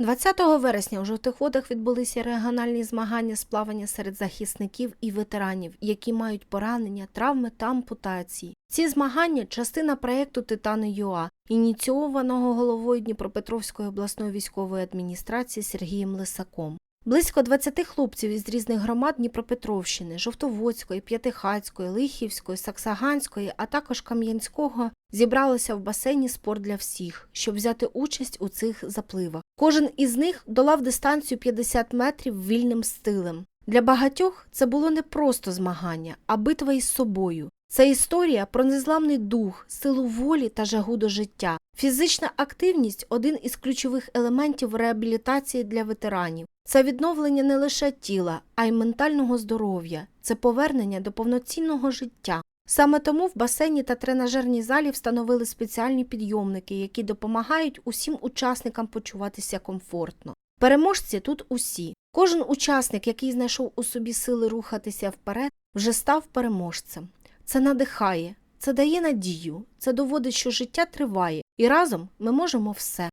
20 вересня у жовтих водах відбулися регіональні змагання з плавання серед захисників і ветеранів, які мають поранення, травми та ампутації. Ці змагання частина проєкту Титани ЮА, ініційованого головою Дніпропетровської обласної військової адміністрації Сергієм Лисаком. Близько 20 хлопців із різних громад Дніпропетровщини, Жовтоводської, П'ятихацької, Лихівської, Саксаганської, а також Кам'янського зібралися в басейні спорт для всіх, щоб взяти участь у цих запливах. Кожен із них долав дистанцію 50 метрів вільним стилем. Для багатьох це було не просто змагання, а битва із собою. Це історія про незламний дух, силу волі та жагу до життя. Фізична активність один із ключових елементів реабілітації для ветеранів. Це відновлення не лише тіла, а й ментального здоров'я, це повернення до повноцінного життя. Саме тому в басейні та тренажерній залі встановили спеціальні підйомники, які допомагають усім учасникам почуватися комфортно. Переможці тут усі. Кожен учасник, який знайшов у собі сили рухатися вперед, вже став переможцем. Це надихає, це дає надію, це доводить, що життя триває, і разом ми можемо все.